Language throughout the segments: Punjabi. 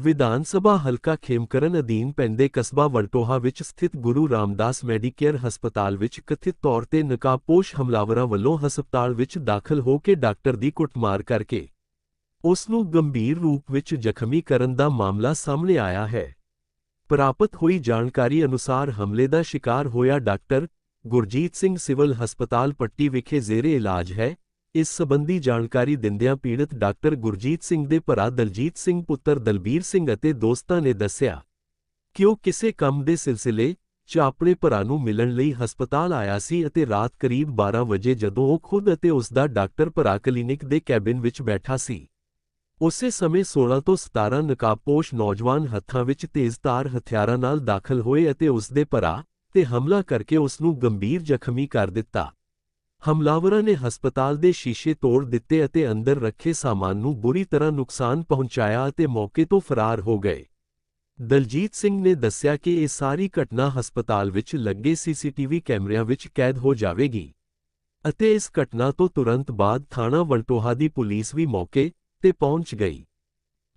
ਵਿਧਾਨ ਸਭਾ ਹਲਕਾ ਖੇਮਕਰਨ ਅਧੀਨ ਪੈਂਦੇ ਕਸਬਾ ਵਲਟੋਹਾ ਵਿੱਚ ਸਥਿਤ ਗੁਰੂ ਰਾਮਦਾਸ ਮੈਡੀਕੇਅਰ ਹਸਪਤਾਲ ਵਿੱਚ ਕਥਿਤ ਤੌਰ ਤੇ ਨਕਾਬਪੋਸ਼ ਹਮਲਾਵਰਾਂ ਵੱਲੋਂ ਹਸਪਤਾਲ ਵਿੱਚ ਦਾਖਲ ਹੋ ਕੇ ਡਾਕਟਰ ਦੀ ਕੁੱਟਮਾਰ ਕਰਕੇ ਉਸ ਨੂੰ ਗੰਭੀਰ ਰੂਪ ਵਿੱਚ ਜ਼ਖਮੀ ਕਰਨ ਦਾ ਮਾਮਲਾ ਸਾਹਮਣੇ ਆਇਆ ਹੈ। ਪ੍ਰਾਪਤ ਹੋਈ ਜਾਣਕਾਰੀ ਅਨੁਸਾਰ ਹਮਲੇ ਦਾ ਸ਼ਿਕਾਰ ਹੋਇਆ ਡਾਕਟਰ ਗੁਰਜੀਤ ਸਿੰਘ ਸਿਵਲ ਹਸਪਤਾਲ ਪੱਟੀ ਵਿਖੇ ਜ਼ੇਰੇ ਇਲਾਜ ਹੈ। ਇਸ ਸਬੰਧੀ ਜਾਣਕਾਰੀ ਦਿੰਦਿਆਂ ਪੀੜਤ ਡਾਕਟਰ ਗੁਰਜੀਤ ਸਿੰਘ ਦੇ ਭਰਾ ਦਲਜੀਤ ਸਿੰਘ ਪੁੱਤਰ ਦਲਬੀਰ ਸਿੰਘ ਅਤੇ ਦੋਸਤਾਂ ਨੇ ਦੱਸਿਆ ਕਿ ਉਹ ਕਿਸੇ ਕੰਮ ਦੇ ਸਿਲਸਿਲੇ 'ਚ ਆਪਣੇ ਭਰਾ ਨੂੰ ਮਿਲਣ ਲਈ ਹਸਪਤਾਲ ਆਇਆ ਸੀ ਅਤੇ ਰਾਤ ਕਰੀਬ 12 ਵਜੇ ਜਦੋਂ ਉਹ ਖੁਦ ਅਤੇ ਉਸ ਦਾ ਡਾਕਟਰ ਭਰਾ ਕਲੀਨਿਕ ਦੇ ਕੈਬਿਨ ਵਿੱਚ ਬੈਠਾ ਸੀ। ਉਸੇ ਸਮੇਂ 16 ਤੋਂ 17 ਨਕਾਬਪੋਸ਼ ਨੌਜਵਾਨ ਹੱਥਾਂ ਵਿੱਚ ਤੇਜ਼ਧਾਰ ਹਥਿਆਰਾਂ ਨਾਲ ਦਾਖਲ ਹੋਏ ਅਤੇ ਉਸ ਦੇ ਭਰਾ ਤੇ ਹਮਲਾ ਕਰਕੇ ਉਸ ਨੂੰ ਗੰਭੀਰ ਜ਼ਖਮੀ ਕਰ ਦਿੱਤਾ। ਹਮਲਾਵਰਾਂ ਨੇ ਹਸਪਤਾਲ ਦੇ ਸ਼ੀਸ਼ੇ ਤੋੜ ਦਿੱਤੇ ਅਤੇ ਅੰਦਰ ਰੱਖੇ ਸਾਮਾਨ ਨੂੰ ਬੁਰੀ ਤਰ੍ਹਾਂ ਨੁਕਸਾਨ ਪਹੁੰਚਾਇਆ ਅਤੇ ਮੌਕੇ ਤੋਂ ਫਰਾਰ ਹੋ ਗਏ। ਦਲਜੀਤ ਸਿੰਘ ਨੇ ਦੱਸਿਆ ਕਿ ਇਹ ਸਾਰੀ ਘਟਨਾ ਹਸਪਤਾਲ ਵਿੱਚ ਲੱਗੇ ਸੀਸੀਟੀਵੀ ਕੈਮਰਿਆਂ ਵਿੱਚ ਕੈਦ ਹੋ ਜਾਵੇਗੀ ਅਤੇ ਇਸ ਘਟਨਾ ਤੋਂ ਤੁਰੰਤ ਬਾਅਦ ਥਾਣਾ ਵਲਟੋਹਾ ਦੀ ਪੁਲਿਸ ਵੀ ਮੌਕੇ ਤੇ ਪਹੁੰਚ ਗਈ।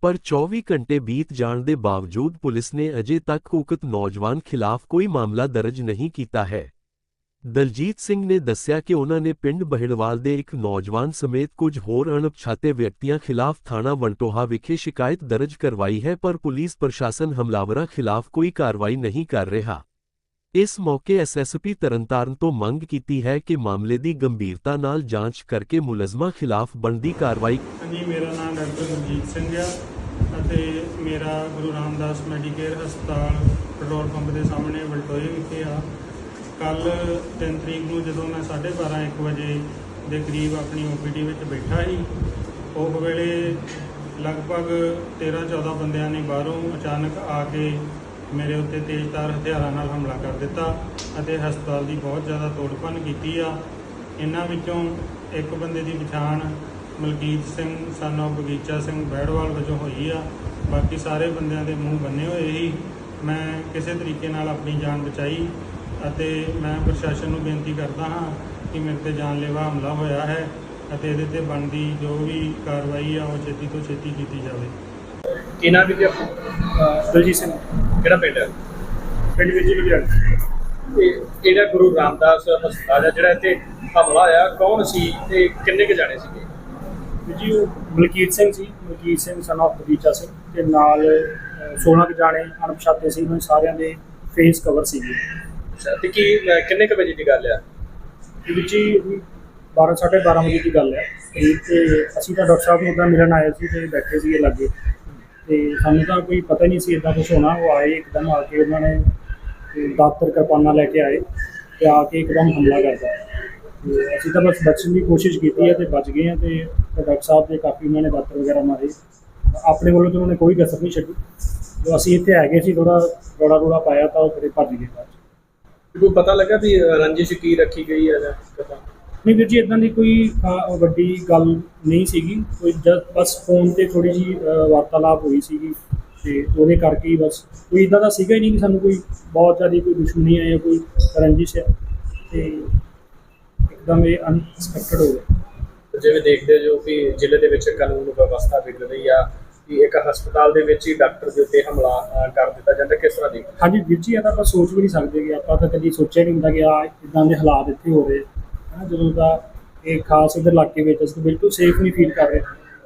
ਪਰ 24 ਘੰਟੇ ਬੀਤ ਜਾਣ ਦੇ ਬਾਵਜੂਦ ਪੁਲਿਸ ਨੇ ਅਜੇ ਤੱਕ ਉਕਤ ਨੌਜਵਾਨ ਖਿਲਾਫ ਕੋਈ ਮਾਮਲਾ ਦਰਜ ਨਹੀਂ ਕੀਤਾ ਹੈ। ਦਲਜੀਤ ਸਿੰਘ ਨੇ ਦੱਸਿਆ ਕਿ ਉਹਨਾਂ ਨੇ ਪਿੰਡ ਬਹਿੜਵਾਲ ਦੇ ਇੱਕ ਨੌਜਵਾਨ ਸਮੇਤ ਕੁਝ ਹੋਰ ਅਣਪਛਾਤੇ ਵਿਅਕਤੀਆਂ ਖਿਲਾਫ ਥਾਣਾ ਵਲਟੋਹਾ ਵਿਖੇ ਸ਼ਿਕਾਇਤ ਦਰਜ ਕਰਵਾਈ ਹੈ, ਪਰ ਪੁਲਿਸ ਪ੍ਰਸ਼ਾਸਨ ਹਮਲਾਵਰਾਂ ਖਿਲਾਫ ਕੋਈ ਕਾਰਵਾਈ ਨਹੀਂ ਕਰ ਰਿਹਾ। ਇਸ ਮੌਕੇ ਐਸਐਸਪੀ ਤਰਨਤਾਰਨ ਤੋਂ ਮੰਗ ਕੀਤੀ ਹੈ ਕਿ ਮਾਮਲੇ ਦੀ ਗੰਭੀਰਤਾ ਨਾਲ ਜਾਂਚ ਕਰਕੇ ਮੁਲਜ਼ਮਾਂ ਖਿਲਾਫ ਬਣਦੀ ਕਾਰਵਾਈ ਹਾਂਜੀ, ਮੇਰਾ ਨਾਮ ਡਾਕਟਰ ਗੁਰਜੀਤ ਸਿੰਘ ਆ ਅਤੇ ਮੇਰਾ ਗੁਰੂ ਰਾਮਦਾਸ ਮੈਡੀਕੇਅਰ ਹਸਪਤਾਲ ਪੈਟਰੋਲ ਪੰਪ ਦੇ ਸਾਹਮਣੇ ਵਲਟੋਏ ਵਿਖੇ ਆ। ਕੱਲ 3 ਤਰੀਕ ਨੂੰ ਜਦੋਂ ਮੈਂ 12:30 1 ਵਜੇ ਦੇ ਕਰੀਬ ਆਪਣੀ ਓਪੀਡੀ ਵਿੱਚ ਬੈਠਾ ਸੀ, ਉਹ ਵੇਲੇ ਲਗਭਗ 13-14 ਬੰਦਿਆਂ ਨੇ ਬਾਹਰੋਂ ਅਚਾਨਕ ਆ ਕੇ ਮੇਰੇ ਉੱਤੇ ਤੇਜ਼ਧਾਰ ਹਥਿਆਰਾਂ ਨਾਲ ਹਮਲਾ ਕਰ ਦਿੱਤਾ ਅਤੇ ਹਸਪਤਾਲ ਦੀ ਬਹੁਤ ਜ਼ਿਆਦਾ ਤੋੜਪੰਨ ਕੀਤੀ ਆ। ਇਹਨਾਂ ਵਿੱਚੋਂ ਇੱਕ ਬੰਦੇ ਦੀ ਪਛਾਣ ਮਲਕੀਤ ਸਿੰਘ ਸਨ of ਬਗੀਚਾ ਸਿੰਘ ਬੈੜਵਾਲ ਵਜੋਂ ਹੋਈ ਆ। ਬਾਕੀ ਸਾਰੇ ਬੰਦਿਆਂ ਦੇ ਮੂੰਹ ਬੰਨੇ ਹੋਏ ਸੀ। ਮੈਂ ਕਿਸੇ ਤਰੀਕੇ ਨਾਲ ਆਪਣੀ ਜਾਨ ਬਚਾਈ। ਅਤੇ ਮੈਂ ਪ੍ਰਸ਼ਾਸਨ ਨੂੰ ਬੇਨਤੀ ਕਰਦਾ ਹਾਂ ਕਿ ਮੇਰੇ ਤੇ ਜਾਨਲੇਵਾ ਹਮਲਾ ਹੋਇਆ ਹੈ ਅਤੇ ਇਹਦੇ ਤੇ ਬਣਦੀ ਜੋ ਵੀ ਕਾਰਵਾਈ ਆ ਉਹ ਛੇਤੀ ਤੋਂ ਛੇਤੀ ਕੀਤੀ ਜਾਵੇ। ਨਾਮ ਵੀ ਦਲਜੀਤ ਸਿੰਘ। ਕਿਹੜਾ ਪਿੰਡ ਹੈ? ਪਿੰਡ ਵਿੱਚ ਲੁਧਿਆਣਾ ਤੇ ਕਿਹੜਾ ਗੁਰੂ ਰਾਮਦਾਸ ਹਸਪਤਾਲ ਹੈ ਜਿਹੜਾ ਇੱਥੇ ਹਮਲਾ ਹੋਇਆ? ਕੌਣ ਸੀ ਤੇ ਕਿੰਨੇ ਕੁ ਜਾਣੇ ਸੀਗੇ? ਜੀ ਉਹ ਮਲਕੀਤ ਸਿੰਘ ਸੀ। ਮਲਕੀਤ ਸਿੰਘ son of ਬਗੀਚਾ ਸਿੰਘ ਤੇ ਨਾਲ ਅਹ, 16 ਕੁ ਜਾਣੇ ਅਣਪਛਾਤੇ ਸੀ। ਉਹਨਾਂ ਸਾਰਿਆਂ ਦੇ ਫੇਸ ਕਵਰ ਸੀਗੇ। ਅੱਛਾ, ਤੇ ਕੀ, ਅਹ, ਕਿੰਨੇ ਕੁ ਵਜੇ ਦੀ ਗੱਲ ਆ? ਇਹ ਵਿੱਚ ਹੀ 12 12:30 ਵਜੇ ਦੀ ਗੱਲ ਹੈ ਤੇ ਤੇ ਅਸੀਂ ਤਾਂ ਡਾਕਟਰ ਸਾਹਿਬ ਨੂੰ ਉਦਾਂ ਮਿਲਣ ਆਏ ਸੀ ਤੇ ਬੈਠੇ ਸੀਗੇ ਲਾਗੇ। ਤੇ ਸਾਨੂੰ ਤਾਂ ਕੋਈ ਪਤਾ ਹੀ ਨਹੀਂ ਸੀ ਇਦਾਂ ਕੁਝ ਹੋਣਾ। ਉਹ ਆਏ ਇੱਕਦਮ ਆ ਕੇ ਉਹਨਾਂ ਨੇ, ਤੇ ਦਾਤਰ ਕਿਰਪਾਨਾਂ ਲੈ ਕੇ ਆਏ ਤੇ ਆ ਕੇ ਇੱਕਦਮ ਹਮਲਾ ਕਰਦਾ ਤੇ ਅਸੀਂ ਤਾਂ ਬਸ ਬਚਣ ਦੀ ਕੋਸ਼ਿਸ਼ ਕੀਤੀ ਹੈ ਤੇ ਬਚ ਗਏ ਹਾਂ ਤੇ ਡਾਕਟਰ ਸਾਹਿਬ ਦੇ ਕਾਫੀ ਉਹਨਾਂ ਨੇ ਦਾਤਰ ਵਗੈਰਾ ਮਾਰੇ। ਆਪਣੇ ਵੱਲੋਂ ਤਾਂ ਉਹਨਾਂ ਨੇ ਕੋਈ ਕਸਰ ਨਹੀਂ ਛੱਡੀ। ਜੋ ਅਸੀਂ ਇੱਥੇ ਆ ਗਏ ਸੀ ਥੋੜਾ ਰੋੜਾ ਰੋੜਾ ਪਾਇਆ ਤਾਂ ਉਹ ਫਿਰ ਭੱਜ ਗਏ ਬਾਅਦ 'ਚ। ਕੋਈ ਪਤਾ ਲੱਗਾ ਵੀ ਰੰਜਿਸ਼ ਕੀ ਰੱਖੀ ਗਈ ਹੈ ਜਾਂ ਕਿੱਦਾਂ ਨਹੀਂ ਵੀਰ ਜੀ ਇਦਾਂ ਦੀ ਕੋਈ ਖਾ- ਵੱਡੀ ਗੱਲ ਨਹੀਂ ਸੀਗੀ। ਕੋਈ ਜਦ ਬਸ ਫੋਨ ਤੇ ਥੋੜੀ ਜੀ ਵਾਰਤਾਲਾਪ ਹੋਈ ਸੀਗੀ ਤੇ ਉਹਦੇ ਕਰਕੇ ਹੀ ਬਸ। ਕੋਈ ਇਦਾਂ ਦਾ ਸੀਗਾ ਹੀ ਨਹੀਂ ਕਿ ਸਾਨੂੰ ਕੋਈ ਬਹੁਤ ਜ਼ਿਆਦਾ ਕੋਈ ਦੁਸ਼ਮਣੀ ਹੈ ਜਾਂ ਕੋਈ ਰੰਜਿਸ਼ ਹੈ ਤੇ ਇੱਕਦਮ ਇਹ ਅਨਐਕਸਪੈਕਟਡ ਹੋ ਗਿਆ। ਜਿਵੇਂ ਦੇਖਦੇ ਜੋ ਕਿ ਜ਼ਿਲ੍ਹੇ ਦੇ ਵਿੱਚ ਕਾਨੂੰਨ ਵਿਵਸਥਾ ਵਿਗੜ ਰਹੀ ਆ ਕਿ ਇੱਕ ਹਸਪਤਾਲ ਦੇ ਵਿੱਚ ਹੀ ਡਾਕਟਰ ਦੇ ਉੱਤੇ ਹਮਲਾ ਕਰ ਦਿੱਤਾ ਜਾਂਦਾ ਕਿਸ ਤਰ੍ਹਾਂ ਦੀ ਹਾਂਜੀ ਵੀਰ ਜੀ ਇਹ ਤਾਂ ਆਪਾਂ ਸੋਚ ਵੀ ਨਹੀਂ ਸਕਦੇ ਕਿ ਆਪਾਂ ਤਾਂ ਕਦੀ ਸੋਚਿਆ ਨਹੀਂ ਹੁੰਦਾ ਕਿ ਆ ਇਦਾਂ ਦੇ ਹਾਲਾਤ ਇੱਥੇ ਹੋ ਰਹੇ। ਹੈ ਜਦੋਂ ਦਾ ਇਹ ਖਾਸ ਇਧਰ ਇਲਾਕੇ ਵਿੱਚ ਅਸੀਂ ਬਿਲਕੁਲ ਸੇਫ ਨਹੀਂ ਫੀਲ ਕਰ ਰਹੇ।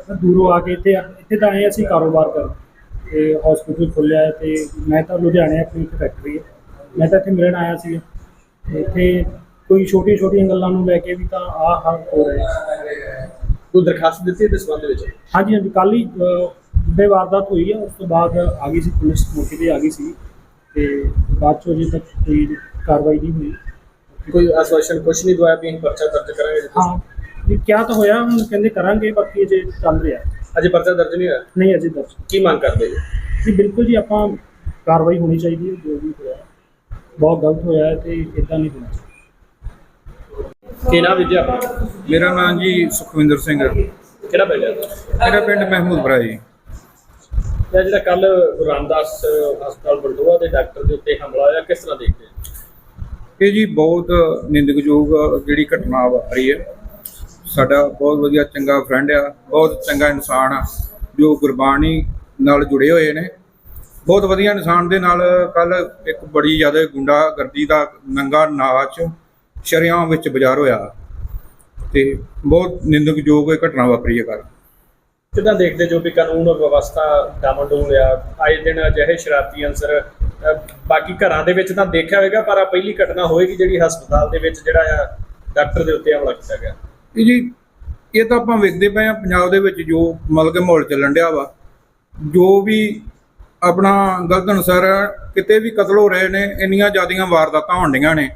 ਤਾਂ ਦੂਰੋਂ ਆ ਕੇ ਇੱਥੇ ਇੱਥੇ ਤਾਂ ਆਏ ਅਸੀਂ ਕਾਰੋਬਾਰ ਕਰਨ। ਤੇ ਹਸਪੀਟਲ ਖੁੱਲਿਆ ਤੇ ਮੈਂ ਤਾਂ ਲੁਧਿਆਣੇ ਆਪਣੀ ਇੱਕ ਫੈਕਟਰੀ ਹੈ। ਮੈਂ ਤਾਂ ਇੱਥੇ ਮਿਲਣ ਆਇਆ ਸੀ। ਇੱਥੇ ਕੋਈ ਛੋਟੀ ਛੋਟੀਆਂ ਗੱਲਾਂ ਨੂੰ ਲੈ ਕੇ ਵੀ ਤਾਂ ਆਹ ਹਾਲ ਹੋ ਰਿਹਾ ਕੋਈ ਦਰਖਾਸਤ ਦਿੱਤੀ ਇਸ ਸੰਬੰਧ ਵਿੱਚ? ਹਾਂਜੀ ਹਾਂਜੀ ਕੱਲ ਹੀ ਦੇ ਵਾਰਦਾਤ ਹੋਈ ਹੈ ਉਸ ਤੋਂ ਬਾਅਦ ਆ ਗਈ ਸੀ ਪੁਲਿਸ ਮੌਕੇ ਤੇ ਆ ਗਈ ਸੀ ਤੇ ਬਾਅਦ ਚੋਂ ਅਜੇ ਤੱਕ ਕੋਈ ਕਾਰਵਾਈ ਨਹੀਂ ਹੋਈ। ਕੋਈ ਆਸ਼ਵਾਸਨ ਕੁਛ ਨਹੀਂ ਦਵਾਇਆ ਵੀ ਅਸੀਂ ਪਰਚਾ ਦਰਜ ਕਰਾਂਗੇ ਹਾਂ ਇਹ ਕਿਆ ਤਾਂ ਹੋਇਆ ਹੁਣ ਕਹਿੰਦੇ ਕਰਾਂਗੇ ਬਾਕੀ ਅਜੇ ਚੱਲ ਰਿਹਾ। ਅਜੇ ਪਰਚਾ ਦਰਜ ਨਹੀਂ ਹੋਇਆ? ਨਹੀਂ ਅਜੇ ਦਰਜ ਕੀ ਮੰਗ ਕਰਦੇ ਜੀ? ਜੀ ਬਿਲਕੁਲ ਜੀ ਆਪਾਂ ਕਾਰਵਾਈ ਹੋਣੀ ਚਾਹੀਦੀ ਹੈ ਜੋ ਵੀ ਹੋਇਆ। ਬਹੁਤ ਗਲਤ ਹੋਇਆ ਹੈ ਤੇ ਇਦਾਂ ਨਹੀਂ ਹੋਣਾ ਚਾਹੀਦਾ। ਕੀ ਨਾਮ ਵਿਦਿਆ ਆਪਣਾ? ਮੇਰਾ ਨਾਮ ਜੀ ਸੁਖਵਿੰਦਰ ਸਿੰਘ ਹੈ। ਕਿਹੜਾ ਪਿੰਡ ਹੈ? ਮੇਰਾ ਪਿੰਡ ਮਹਿਮੂਦਪੁਰਾ ਜੀ। ਇਹ ਜਿਹੜਾ ਕੱਲ ਰਾਮਦਾਸ ਹਸਪਤਾਲ ਬਲਟੋਆ ਦੇ ਡਾਕਟਰ ਦੇ ਉੱਤੇ ਹਮਲਾ ਹੋਇਆ, ਕਿਸ ਤਰ੍ਹਾਂ ਦੇਖਦੇ ਹੋ? ਇਹ ਜੀ ਬਹੁਤ ਨਿੰਦਕਯੋਗ ਜਿਹੜੀ ਘਟਨਾ ਵਾਪਰੀ ਹੈ। ਸਾਡਾ ਬਹੁਤ ਵਧੀਆ ਚੰਗਾ ਫਰੈਂਡ ਆ, ਬਹੁਤ ਚੰਗਾ ਇਨਸਾਨ ਆ, ਜੋ ਗੁਰਬਾਣੀ ਨਾਲ ਜੁੜੇ ਹੋਏ ਨੇ। ਬਹੁਤ ਵਧੀਆ ਇਨਸਾਨ ਦੇ ਨਾਲ ਕੱਲ ਇੱਕ ਬੜੀ ਜ਼ਿਆਦਾ ਗੁੰਡਾਗਰਦੀ ਦਾ ਨੰਗਾ ਨਾਚ ਸ਼ਰੇਆਮ ਵਿੱਚ ਬਾਜ਼ਾਰ ਹੋਇਆ। ਤੇ ਬਹੁਤ ਨਿੰਦਕਯੋਗ ਇਹ ਘਟਨਾ ਵਾਪਰੀ ਹੈ ਕੱਲ੍ਹ। ਕਿੱਦਾਂ ਦੇਖਦੇ ਜੋ ਵੀ ਕਾਨੂੰਨ ਵਿਵਸਥਾ ਡਾਮਾਡੋਲ ਆ? ਆਏ ਦਿਨ ਅਜਿਹੇ ਸ਼ਰਾਰਤੀ ਅੰਸਰ ਬਾਕੀ ਘਰਾਂ ਦੇ ਵਿੱਚ ਤਾਂ ਦੇਖਿਆ ਹੋਵੇਗਾ ਪਰ ਆ ਪਹਿਲੀ ਘਟਨਾ ਹੋਏਗੀ ਜਿਹੜੀ ਹਸਪਤਾਲ ਦੇ ਵਿੱਚ ਜਿਹੜਾ ਆ ਡਾਕਟਰ ਦੇ ਉੱਤੇ ਹਮਲਾ ਕੀਤਾ ਗਿਆ। ਇਹ ਜੀ, ਇਹ ਤਾਂ ਆਪਾਂ ਵੇਖਦੇ ਪਏ ਆ ਪੰਜਾਬ ਦੇ ਵਿੱਚ ਜੋ ਮਤਲਬ ਕਿ ਮਾਹੌਲ ਚੱਲਣ ਡਿਆ ਵਾ। ਜੋ ਵੀ ਆਪਣਾ ਗਲਤ ਅਨਸਰ ਕਿਤੇ ਵੀ ਕਤਲ ਹੋ ਰਹੇ ਨੇ, ਇੰਨੀਆਂ ਜ਼ਿਆਦੀਆਂ ਵਾਰਦਾਤਾਂ ਹੋਣ ਡੀਆਂ ਨੇ।